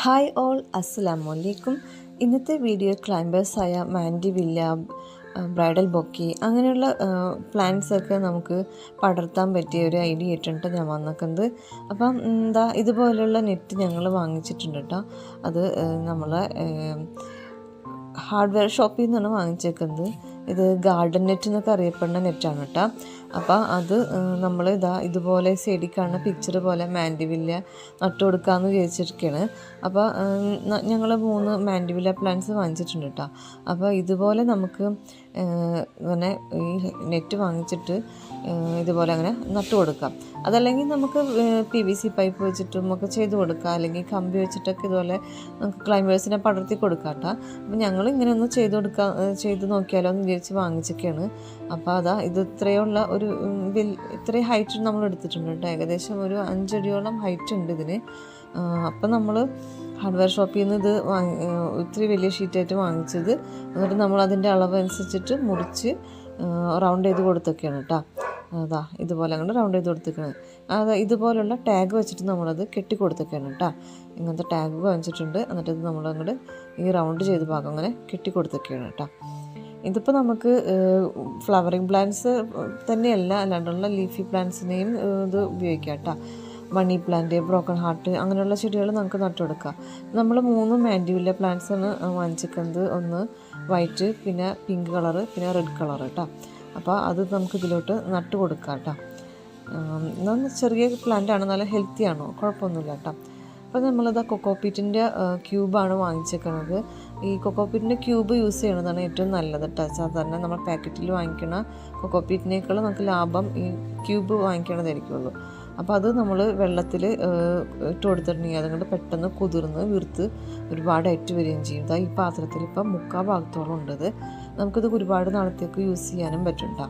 Hi all അസ്സലാമു അലൈക്കും. ഇന്നത്തെ വീഡിയോ ക്ലൈംബേഴ്സായ മാൻഡി വില്ല ബ്രൈഡൽ ബൊക്കി അങ്ങനെയുള്ള പ്ലാന്റ്സൊക്കെ നമുക്ക് പടർത്താൻ പറ്റിയ ഒരു ഐഡിയ ഇട്ടിട്ട് ഞാൻ വന്നിക്കുന്നത്. അപ്പം എന്താ ഇതുപോലെയുള്ള നെറ്റ് ഞങ്ങൾ വാങ്ങിച്ചിട്ടുണ്ട് കേട്ടോ അത് നമ്മളെ ഹാർഡ്വെയർ ഷോപ്പിൽ നിന്നാണ് വാങ്ങിച്ചേക്കുന്നത്. ഇത് ഗാർഡൻ നെറ്റ് എന്നൊക്കെ അറിയപ്പെടുന്ന നെറ്റാണ് കേട്ടോ. അപ്പോൾ അത് നമ്മൾ ഇതാ ഇതുപോലെ സൈഡിൽ കാണുന്ന പിക്ചർ പോലെ മാൻഡിവില്ല നട്ടു കൊടുക്കാമെന്ന് വിചാരിച്ചിരിക്കുകയാണ് അപ്പോൾ ഞങ്ങൾ മൂന്ന് മാൻഡിവില്ല പ്ലാന്റ്സ് വാങ്ങിച്ചിട്ടുണ്ട് കേട്ടോ. അപ്പോൾ ഇതുപോലെ നമുക്ക് ഇങ്ങനെ ഈ നെറ്റ് വാങ്ങിച്ചിട്ട് ഇതുപോലെ അങ്ങനെ നട്ടു കൊടുക്കാം. അതല്ലെങ്കിൽ നമുക്ക് പി വി സി പൈപ്പ് വെച്ചിട്ടും ഒക്കെ ചെയ്ത് കൊടുക്കാം. അല്ലെങ്കിൽ കമ്പി വെച്ചിട്ടൊക്കെ ഇതുപോലെ നമുക്ക് ക്ലൈംബേഴ്സിനെ പടർത്തി കൊടുക്കാം കേട്ടോ അപ്പം ഞങ്ങൾ ഇങ്ങനെ ഒന്ന് ചെയ്ത് കൊടുക്കാം ചെയ്ത് നോക്കിയാലോ എന്ന് വിചാരിച്ച് വാങ്ങിച്ചൊക്കെയാണ്. അപ്പോൾ അതാ ഇത് ഇത്രയുള്ള ഒരു വിൽ ഇത്രയും ഹൈറ്റ് നമ്മൾ എടുത്തിട്ടുണ്ട് കേട്ടോ ഏകദേശം ഒരു അഞ്ചടിയോളം ഹൈറ്റ് ഉണ്ട് ഇതിന്. അപ്പം നമ്മൾ ഹാർഡ്വെയർ ഷോപ്പിൽ നിന്ന് ഇത് വാങ്ങി ഒത്തിരി വലിയ ഷീറ്റായിട്ട് വാങ്ങിച്ചത്. എന്നിട്ട് നമ്മൾ അതിന്റെ അളവ് അനുസരിച്ചിട്ട് മുറിച്ച് റൗണ്ട് ചെയ്ത് കൊടുത്തൊക്കെയാണ് കേട്ടോ അതാ ഇതുപോലെ അങ്ങോട്ട് റൗണ്ട് ചെയ്ത് കൊടുത്തേക്കാണ് അത് ഇതുപോലുള്ള ടാഗ് വെച്ചിട്ട് നമ്മളത് കെട്ടി കൊടുത്തേക്കാണ് കേട്ടോ ഇങ്ങനത്തെ ടാഗ് വാങ്ങിച്ചിട്ടുണ്ട്. എന്നിട്ട് ഇത് നമ്മളങ്ങോട്ട് ഈ റൗണ്ട് ചെയ്ത് ഭാഗം അങ്ങനെ കെട്ടി കൊടുത്തേക്കാണ് കേട്ടോ ഇതിപ്പോൾ നമുക്ക് ഫ്ലവറിങ് പ്ലാന്റ്സ് തന്നെയല്ല അല്ലാണ്ടുള്ള ലീഫി പ്ലാന്റ്സിനെയും ഇത് ഉപയോഗിക്കാം കേട്ടോ മണി പ്ലാന്റ് ബ്രോക്കൺ ഹാർട്ട് അങ്ങനെയുള്ള ചെടികൾ നമുക്ക് നട്ടുകൊടുക്കാം. നമ്മൾ മൂന്ന് മാൻഡ്യൂല ആണ് വാങ്ങിച്ചിരിക്കുന്നത്. ഒന്ന് വൈറ്റ് പിന്നെ പിങ്ക് കളറ് പിന്നെ റെഡ് കളർ കേട്ടോ അപ്പോൾ അത് നമുക്ക് ഇതിലോട്ട് നട്ട് കൊടുക്കാം കേട്ടോ എന്നാൽ ചെറിയ പ്ലാന്റാണ് നല്ല ഹെൽത്തി ആണോ? കുഴപ്പമൊന്നുമില്ല കേട്ടോ അപ്പോൾ നമ്മളിത് കൊക്കോപ്പീറ്റിന്റെ ക്യൂബാണ് വാങ്ങിച്ചേക്കുന്നത് ഈ കൊക്കോപ്പീറ്റിന്റെ ക്യൂബ് യൂസ് ചെയ്യുന്നതാണ് ഏറ്റവും നല്ലത് കേട്ടോ സാധാരണ നമ്മൾ പാക്കറ്റിൽ വാങ്ങിക്കണ കൊക്കോപ്പീറ്റിനേക്കാളും നമുക്ക് ലാഭം ഈ ക്യൂബ് വാങ്ങിക്കണതായിരിക്കുള്ളൂ. അപ്പോൾ അത് നമ്മൾ വെള്ളത്തിൽ ഇട്ട് കൊടുത്തിട്ടുണ്ടെങ്കിൽ അതുകൊണ്ട് പെട്ടെന്ന് കുതിർന്ന് വീർത്ത് ഒരുപാട് അയറ്റ് വരികയും ചെയ്യും ഈ പാത്രത്തിൽ ഇപ്പം മുക്കാൽ ഭാഗത്തോളം ഉണ്ടത് നമുക്കിത് ഒരുപാട് നാളത്തേക്ക് യൂസ് ചെയ്യാനും പറ്റും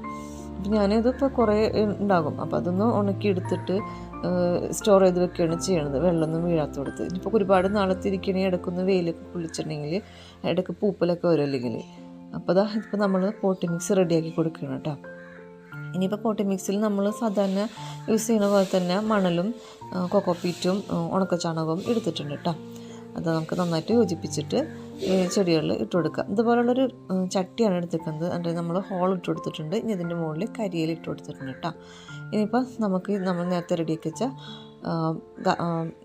അപ്പം ഞാനിതിപ്പോൾ കുറേ ഉണ്ടാകും. അപ്പോൾ അതൊന്ന് ഉണക്കി എടുത്തിട്ട് സ്റ്റോർ ചെയ്ത് വെക്കുകയാണ് ചെയ്യണത്. വെള്ളമൊന്നും വീഴാത്ത കൊടുത്ത്. ഇനിയിപ്പോൾ ഒരുപാട് നാളത്തിരിക്കണേ ഇടയ്ക്കൊന്ന് വെയിലൊക്കെ കുളിച്ചിട്ടുണ്ടെങ്കിൽ ഇടയ്ക്ക് പൂപ്പലൊക്കെ വരും അല്ലെങ്കിൽ. അപ്പോൾ അതാ ഇപ്പോൾ നമ്മൾ പോട്ടി മിക്സ് റെഡിയാക്കി കൊടുക്കുകയാണ് കേട്ടോ ഇനിയിപ്പോൾ പോട്ടി മിക്സിൽ നമ്മൾ സാധാരണ യൂസ് ചെയ്യുന്ന പോലെ തന്നെ മണലും കൊക്കോപ്പീറ്റും ഉണക്കച്ചാണകവും എടുത്തിട്ടുണ്ട് കേട്ടോ അത് നമുക്ക് നന്നായിട്ട് യോജിപ്പിച്ചിട്ട് ചെടികളിൽ ഇട്ട് കൊടുക്കാം. ഇതുപോലുള്ളൊരു ചട്ടിയാണ് എടുത്തിരിക്കുന്നത്. അതിന്റെ നമ്മൾ ഹോൾ ഇട്ട് കൊടുത്തിട്ടുണ്ട്. ഇനി ഇതിന്റെ മുകളിൽ കരിയിൽ ഇട്ട് കൊടുത്തിട്ടുണ്ട് കേട്ടോ ഇനിയിപ്പോൾ നമുക്ക് നമ്മൾ നേരത്തെ റെഡിയാക്കി വെച്ച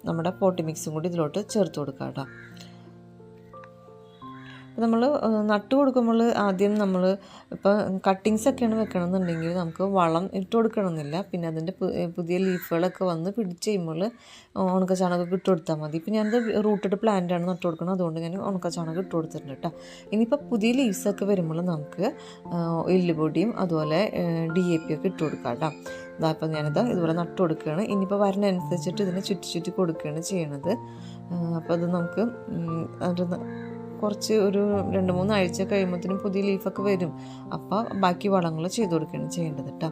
നമ്മുടെ പോട്ടി മിക്സും കൂടി ഇതിലോട്ട് ചേർത്ത് കൊടുക്കാം കേട്ടോ നമ്മൾ നട്ടു കൊടുക്കുമ്പോൾ ആദ്യം നമ്മൾ ഇപ്പോൾ കട്ടിങ്സ് ഒക്കെയാണ് വെക്കണമെന്നുണ്ടെങ്കിൽ നമുക്ക് വളം ഇട്ട് കൊടുക്കണമെന്നില്ല. പിന്നെ അതിന്റെ പുതിയ ലീഫുകളൊക്കെ വന്ന് പിടിച്ച് കഴിയുമ്പോൾ ഉണക്ക ചാണകം ഇട്ട് കൊടുത്താൽ മതി. ഇപ്പം ഞാനത് റൂട്ടഡ് പ്ലാന്റാണ് നട്ടു കൊടുക്കുന്നത് അതുകൊണ്ട് ഞാൻ ഉണക്ക ചാണകം ഇട്ട് കൊടുത്തിട്ടുണ്ട് കേട്ടോ. ഇനിയിപ്പോൾ പുതിയ ലീവ്സൊക്കെ വരുമ്പോൾ നമുക്ക് എല്ലുപൊടിയും അതുപോലെ ഡി എ പി ഒക്കെ ഇട്ട് കൊടുക്കാം കേട്ടോ. ഇതാ ഇപ്പം ഞാനിത് ഇതുപോലെ നട്ട് കൊടുക്കുകയാണ്. ഇനിയിപ്പോൾ വരുന്നതനുസരിച്ചിട്ട് ഇതിനെ ചുറ്റി ചുറ്റി കൊടുക്കുകയാണ് ചെയ്യണത്. അപ്പോൾ അത് നമുക്ക് കുറച്ച് ഒരു രണ്ട് മൂന്ന് ആഴ്ച കഴിയുമ്പോഴത്തേനും പുതിയ ലീഫൊക്കെ വരും. അപ്പോൾ ബാക്കി വളങ്ങൾ ചെയ്ത് കൊടുക്കുകയാണ് ചെയ്യേണ്ടത് കേട്ടോ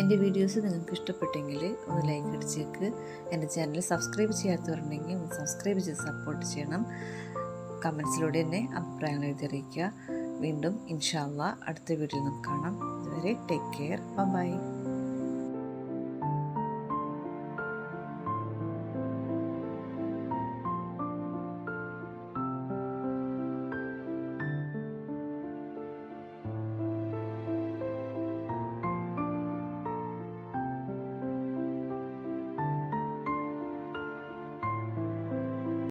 എന്റെ വീഡിയോസ് നിങ്ങൾക്ക് ഇഷ്ടപ്പെട്ടെങ്കിൽ ഒന്ന് ലൈക്ക് അടിച്ചേക്ക്. എന്റെ ചാനൽ സബ്സ്ക്രൈബ് ചെയ്യാത്തവരുണ്ടെങ്കിൽ ഒന്ന് സബ്സ്ക്രൈബ് ചെയ്ത് സപ്പോർട്ട് ചെയ്യണം. കമൻസിലൂടെ എന്നെ അഭിപ്രായങ്ങൾ എഴുതി അറിയിക്കുക. വീണ്ടും ഇൻഷാല്ല അടുത്ത വീഡിയോയിൽ നമുക്ക് കാണാം. ഇതുവരെ ടേക്ക് കെയർ ബൈ